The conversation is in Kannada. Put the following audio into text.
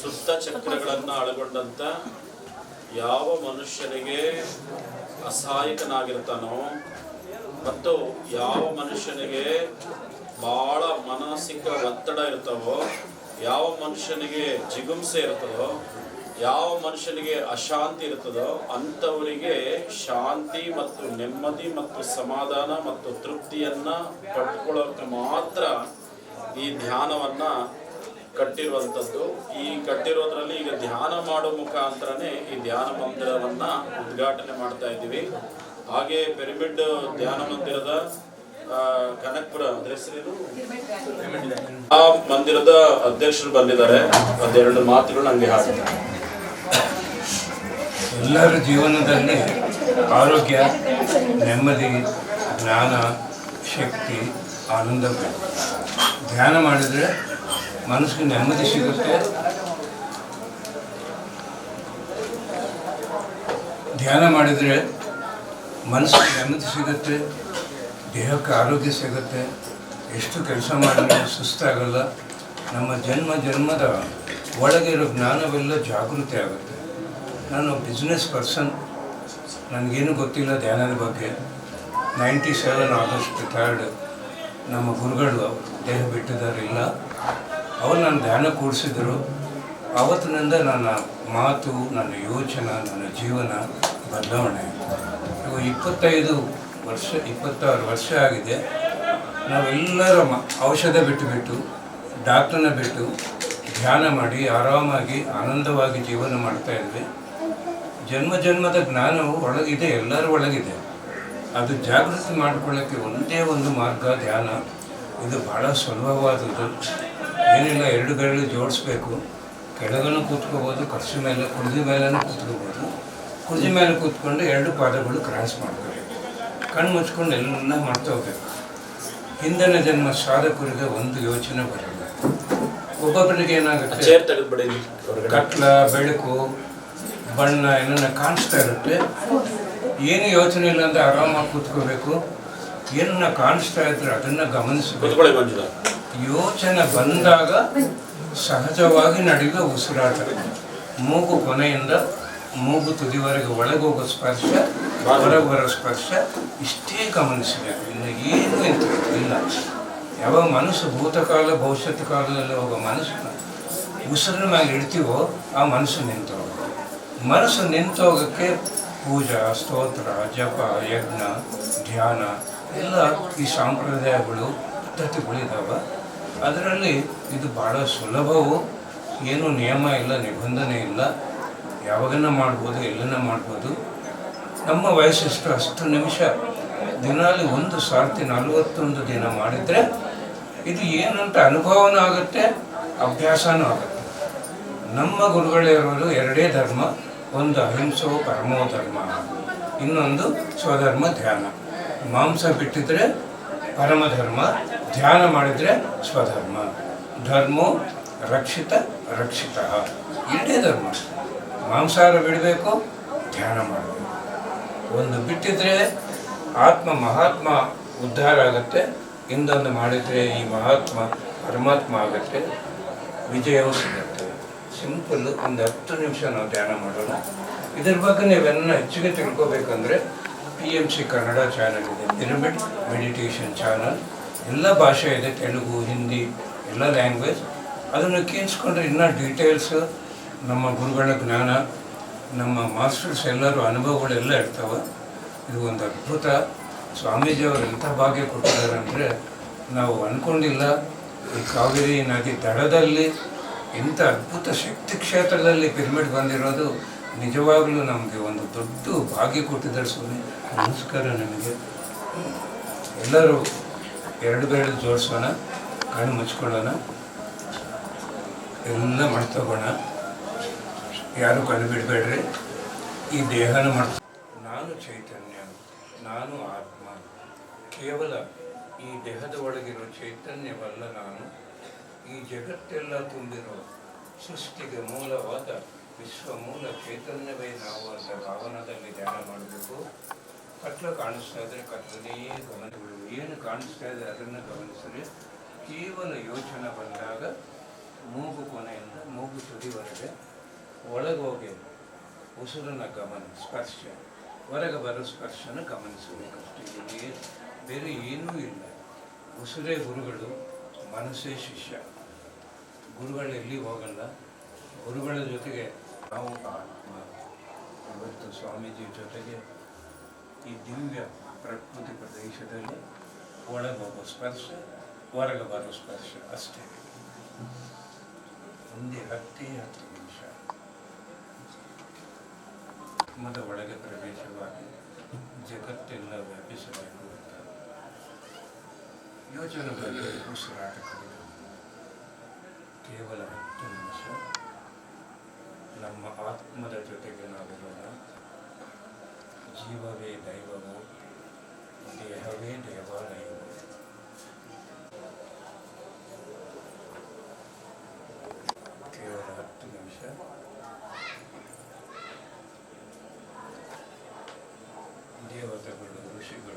ಸುತ್ತ ಚಕ್ರಗಳನ್ನ ಒಳಗೊಂಡಂತ ಯಾವ ಮನುಷ್ಯನಿಗೆ ಅಸಹಾಯಕನಾಗಿರ್ತಾನೋ ಮತ್ತು ಯಾವ ಮನುಷ್ಯನಿಗೆ ಬಹಳ ಮಾನಸಿಕ ಒತ್ತಡ ಇರ್ತಾವೋ, ಯಾವ ಮನುಷ್ಯನಿಗೆ ಜಿಗುಂಸೆ ಇರ್ತದೋ, ಯಾವ ಮನುಷ್ಯನಿಗೆ ಅಶಾಂತಿ ಇರ್ತದೋ, ಅಂಥವರಿಗೆ ಶಾಂತಿ ಮತ್ತು ನೆಮ್ಮದಿ ಮತ್ತು ಸಮಾಧಾನ ಮತ್ತು ತೃಪ್ತಿಯನ್ನ ಪಡ್ಕೊಳ್ಳೋಕೆ ಮಾತ್ರ ಈ ಧ್ಯಾನವನ್ನ ಕಟ್ಟಿರುವಂಥದ್ದು. ಈ ಕಟ್ಟಿರೋದ್ರಲ್ಲಿ ಈಗ ಧ್ಯಾನ ಮಾಡೋ ಮುಖಾಂತರನೇ ಈ ಧ್ಯಾನ ಮಂದಿರವನ್ನ ಉದ್ಘಾಟನೆ ಮಾಡ್ತಾ ಇದ್ದೀವಿ. ಹಾಗೆ ಪಿರಮಿಡ್ ಧ್ಯಾನ ಮಂದಿರದ ಕನಕ್ಪುರ ಆ ಮಂದಿರದ ಅಧ್ಯಕ್ಷರು ಬಂದಿದ್ದಾರೆ. ಅದೆರಡು ಮಾತುಗಳು ನಂಗೆ ಹಾಕಿ ಎಲ್ಲರ ಜೀವನದಲ್ಲಿ ಆರೋಗ್ಯ, ನೆಮ್ಮದಿ, ಜ್ಞಾನ, ಶಕ್ತಿ, ಆನಂದ ಧ್ಯಾನ ಮಾಡಿದರೆ ಮನಸ್ಸಿಗೆ ನೆಮ್ಮದಿ ಸಿಗುತ್ತೆ. ಧ್ಯಾನ ಮಾಡಿದರೆ ಮನಸ್ಸಿಗೆ ನೆಮ್ಮದಿ ಸಿಗುತ್ತೆ, ದೇಹಕ್ಕೆ ಆರೋಗ್ಯ ಸಿಗುತ್ತೆ. ಎಷ್ಟು ಕೆಲಸ ಮಾಡಿದ್ರೆ ಸುಸ್ತಾಗಲ್ಲ ನಮ್ಮ ಜನ್ಮ ಜನ್ಮದ ಒಳಗಿರೋ ಜ್ಞಾನವೆಲ್ಲ ಜಾಗೃತಿ ಆಗುತ್ತೆ. ನಾನು ಬಿಸ್ನೆಸ್ ಪರ್ಸನ್ ನನಗೇನು ಗೊತ್ತಿಲ್ಲ ಧ್ಯಾನದ ಬಗ್ಗೆ. ನೈಂಟಿ ಸೆವೆನ್ ಆಗಸ್ಟ್ ಥರ್ಡ್ ನಮ್ಮ ಗುರುಗಳು ದೇಹ ಬಿಟ್ಟಿದ್ದಾರೆ ಇಲ್ಲ ಅವರು ನನ್ನ ಧ್ಯಾನ ಕೂಡಿಸಿದ್ರು ಆವತ್ತಿನಿಂದ ನನ್ನ ಮಾತು, ನನ್ನ ಯೋಚನೆ, ನನ್ನ ಜೀವನ ಬದಲಾವಣೆ ಇಪ್ಪತ್ತೈದು ವರ್ಷ, ಇಪ್ಪತ್ತಾರು ವರ್ಷ ಆಗಿದೆ. ನಾವೆಲ್ಲರ ಮ, ಔಷಧ ಬಿಟ್ಟು ಬಿಟ್ಟು, ಡಾಕ್ಟ್ರನ್ನ ಬಿಟ್ಟು ಧ್ಯಾನ ಮಾಡಿ, ಆರಾಮಾಗಿ, ಆನಂದವಾಗಿ ಜೀವನ ಮಾಡ್ತಾ ಇದ್ವಿ. ಜನ್ಮ ಜನ್ಮದ ಜ್ಞಾನವು ಒಳಗಿದೆ, ಎಲ್ಲರ ಒಳಗಿದೆ. ಅದು ಜಾಗೃತಿ ಮಾಡಿಕೊಳ್ಳೋಕ್ಕೆ ಒಂದೇ ಒಂದು ಮಾರ್ಗ ಧ್ಯಾನ. ಇದು ಬಹಳ ಸುಲಭವಾದದ್ದು. ಏನಿಲ್ಲ ಎರಡು ಬೆರಳು ಜೋಡಿಸ್ಬೇಕು. ಕೆಳಗನ್ನು ಕೂತ್ಕೋಬೋದು ಖರ್ಚು ಮೇಲೆ ಕುರ್ಜಿ ಮೇಲೂ ಕೂತ್ಕೋಬೋದು. ಕುರ್ಜಿ ಮೇಲೆ ಕೂತ್ಕೊಂಡು ಎರಡು ಪಾದಗಳು ಕ್ರಾಸ್ ಮಾಡ್ಕೋಬೇಕು ಕಣ್ಣು ಮುಚ್ಕೊಂಡು ಎಲ್ಲ ಮಾಡ್ತಾ ಹೋಗ್ಬೇಕು. ಹಿಂದಿನ ಜನ್ಮ ಸಾಧಕರಿಗೆ ಒಂದು ಯೋಚನೆ ಬರಲ್ಲ. ಒಬ್ಬೊಬ್ಬರಿಗೆ ಏನಾಗುತ್ತೆ? ಕಟ್ಲ ಬೆಳಕು ಬಣ್ಣ ಏನನ್ನ ಕಾಣಿಸ್ತಾ ಇರುತ್ತೆ. ಏನು ಯೋಚನೆ ಇಲ್ಲ ಅಂತ ಆರಾಮಾಗಿ ಕೂತ್ಕೋಬೇಕು. ಏನನ್ನ ಕಾಣಿಸ್ತಾ ಇದ್ರೆ ಅದನ್ನ ಗಮನಿಸಬೇಕು. ಯೋಚನೆ ಬಂದಾಗ ಸಹಜವಾಗಿ ನಡೆಯುವ ಉಸಿರಾಟ. ಮೂಗು ಕೊನೆಯಿಂದ ಮೂಗು ತುದಿವರೆಗೆ ಒಳಗೋಗೋ ಸ್ಪರ್ಶ ಹೊರಗೆ ಬರೋ ಸ್ಪರ್ಶ ಇಷ್ಟೇ ಗಮನಿಸಬೇಕು ಇನ್ನು ಏನು ಇಂತ ಇಲ್ಲ. ಯಾವಾಗ ಮನಸ್ಸು ಭೂತಕಾಲ ಭವಿಷ್ಯತ್ ಕಾಲದಲ್ಲಿ ಹೋಗೋ ಮನಸ್ಸನ್ನ ಉಸಿರಿನ ಮೇಲೆ ಇಡ್ತೀವೋ ಆ ಮನಸ್ಸು ನಿಂತು ಮನಸ್ಸು ನಿಂತು ಹೋಗೋಕ್ಕೆ ಪೂಜಾ, ಸ್ತೋತ್ರ, ಜಪ, ಯಜ್ಞ, ಧ್ಯಾನ, ಎಲ್ಲ ಈ ಸಂಪ್ರದಾಯಗಳು, ಪದ್ಧತಿಗಳು ಇದ್ದಾವೆ ಅದರಲ್ಲಿ ಇದು ಭಾಳ ಸುಲಭವು. ಏನು ನಿಯಮ ಇಲ್ಲ, ನಿಬಂಧನೆ ಇಲ್ಲ. ಯಾವಾಗನ ಮಾಡ್ಬೋದು ಎಲ್ಲನ ಮಾಡ್ಬೋದು. ನಮ್ಮ ವಯಸ್ಸಷ್ಟು ಅಷ್ಟು ನಿಮಿಷ. ದಿನಾಲಿ ಒಂದು ಸಾರ್ತಿ ನಲವತ್ತೊಂದು ದಿನ ಮಾಡಿದರೆ ಇದು ಏನಂತ ಅನುಭವನೂ ಆಗುತ್ತೆ, ಅಭ್ಯಾಸನೂ ಆಗುತ್ತೆ. ನಮ್ಮ ಗುರುಗಳಿರೋದು ಎರಡೇ ಧರ್ಮ, ಒಂದು ಅಹಿಂಸೋ ಪರಮೋ ಧರ್ಮ. ಇನ್ನೊಂದು ಸ್ವಧರ್ಮ ಧ್ಯಾನ. ಮಾಂಸ ಬಿಟ್ಟಿದ್ರೆ ಪರಮ ಧರ್ಮ ಧ್ಯಾನ ಮಾಡಿದರೆ ಸ್ವಧರ್ಮ. ಧರ್ಮೋ ರಕ್ಷಿತ ರಕ್ಷಿತ. ಎರಡೇ ಧರ್ಮ. ಮಾಂಸಾಹಾರ ಬಿಡಬೇಕು, ಧ್ಯಾನ ಮಾಡಬೇಕು. ಒಂದು ಬಿಟ್ಟಿದ್ರೆ ಆತ್ಮ ಮಹಾತ್ಮ ಉದ್ಧಾರ ಆಗುತ್ತೆ. ಇನ್ನೊಂದು ಮಾಡಿದರೆ ಈ ಮಹಾತ್ಮ ಪರಮಾತ್ಮ ಆಗುತ್ತೆ. ವಿಜಯವೂ ಸಿಗುತ್ತೆ. ಸಿಂಪಲ್ ಒಂದು ಹತ್ತು ನಿಮಿಷ ನಾವು ಧ್ಯಾನ ಮಾಡೋಣ. ಇದ್ರ ಬಗ್ಗೆ ನೀವೆಲ್ಲ ಹೆಚ್ಚಿಗೆ ತಿಳ್ಕೊಬೇಕಂದ್ರೆ P M C Kannada channel ಇದೆ. ಪಿರಮಿಡ್ ಮೆಡಿಟೇಷನ್ ಚಾನಲ್ ಎಲ್ಲ ಭಾಷೆ ಇದೆ, ತೆಲುಗು, ಹಿಂದಿ, ಎಲ್ಲ ಲ್ಯಾಂಗ್ವೇಜ್ ಅದನ್ನು ಕೇಳಿಸ್ಕೊಂಡ್ರೆ ಇನ್ನೂ ಡೀಟೇಲ್ಸ್ ನಮ್ಮ ಗುರುಗಳ ಜ್ಞಾನ, ನಮ್ಮ ಮಾಸ್ಟರ್ಸ್ ಎಲ್ಲರೂ ಅನುಭವಗಳೆಲ್ಲ ಇರ್ತವೆ. ಇದು ಒಂದು ಅದ್ಭುತ. ಸ್ವಾಮೀಜಿಯವರು ಎಂಥ ಭಾಗ್ಯ ಕೊಟ್ಟಿದ್ದಾರೆ ಅಂದರೆ, ನಾವು ಅಂದ್ಕೊಂಡಿಲ್ಲ ಈ ಕಾವೇರಿ ನದಿ ದಡದಲ್ಲಿ ಇಂಥ ಅದ್ಭುತ ಶಕ್ತಿ ಕ್ಷೇತ್ರದಲ್ಲಿ ಪಿರಮಿಡ್ ಬಂದಿರೋದು ನಿಜವಾಗಲೂ ನಮಗೆ ಒಂದು ದೊಡ್ಡ ಭಾಗ್ಯ ಕೊಟ್ಟಿದ್ದಾರೆ ಸ್ವಾಮಿ. ನಮಸ್ಕಾರ ನಿಮಗೆ. ಎಲ್ಲರೂ ಎರಡು ಬೆರಳು ಜೋಡಿಸೋಣ, ಕಣ್ಣು ಮುಚ್ಕೊಳ್ಳೋಣ, ಎಲ್ಲ ಮಾಡ್ತೋಗೋಣ. ಯಾರು ಕಣ್ಣು ಬಿಡಬೇಡ್ರಿ? ಈ ದೇಹನ ಮಾಡ್ತ ನಾನು ಚೈತನ್ಯ, ನಾನು ಆತ್ಮ. ಕೇವಲ ಈ ದೇಹದ ಒಳಗಿರೋ ಚೈತನ್ಯವಲ್ಲ ನಾನು. ಈ ಜಗತ್ತೆಲ್ಲ ತುಂಬಿರೋ ಸೃಷ್ಟಿಗೆ ಮೂಲವಾದ ವಿಶ್ವ ಮೂಲ ಚೈತನ್ಯವೇ ನಾವು ಅಂತ ಭಾವನದಲ್ಲಿ ಧ್ಯಾನ ಮಾಡಬೇಕು. ಕತ್ಲ ಕಾಣಿಸ್ತಾ ಇದ್ರೆ ಕತ್ಲನೇ ಗಮನಗಳು ಏನು ಕಾಣಿಸ್ತಾ ಇದೆ ಅದನ್ನು ಗಮನಿಸಿದ್ರೆ ಕೇವಲ ಯೋಚನೆ ಬಂದಾಗ ಮೂಗು ಕೊನೆಯಿಂದ ಮೂಗು ತುದಿವರೆಗೆ ಹೋಗಿ ಉಸಿರನ್ನ ಗಮನ, ಸ್ಪರ್ಶ, ಹೊರಗೆ ಬರೋ ಸ್ಪರ್ಶನ ಗಮನಿಸಬೇಕಷ್ಟೇ. ಇಲ್ಲಿ ಬೇರೆ ಏನೂ ಇಲ್ಲ. ಉಸಿರೇ ಗುರುಗಳು, ಮನಸ್ಸೇ ಶಿಷ್ಯ. ಗುರುಗಳು ಎಲ್ಲಿ ಹೋಗಲ್ಲ. ಗುರುಗಳ ಜೊತೆಗೆ ನಾವು ಇವತ್ತು ಸ್ವಾಮೀಜಿ ಜೊತೆಗೆ ಈ ದಿವ್ಯ ಪ್ರಕೃತಿ ಪ್ರದೇಶದಲ್ಲಿ ಒಳಗೆ ಸ್ಪರ್ಶ, ಹೊರಗೆ ಬರೋ ಸ್ಪರ್ಶ ಅಷ್ಟೇ. ಒಂದೇ ಹತ್ತೇ ಹತ್ತು ನಿಮಿಷ. ಮದ ಒಳಗೆ ಪ್ರವೇಶವಾಗಿ ಜಗತ್ತೆಲ್ಲ ವ್ಯಾಪಿಸಬೇಕು ಅಂತ. ಯೋಚನೆ ಬಗ್ಗೆ ಉಸಿರಾಟ ಕೇವಲ ಹತ್ತು ನಿಮಿಷ. ನಮ್ಮ ಆತ್ಮದ ಜೊತೆಗೆ ನಾವಿರೋಣ. ಜೀವವೇ ದೈವವು ದೇಹವೇ ದೇವಾಲಯವು ಕೇವಲ ಹತ್ತು ನಿಮಿಷ ದೇವತೆಗಳು ಋಷಿಗಳು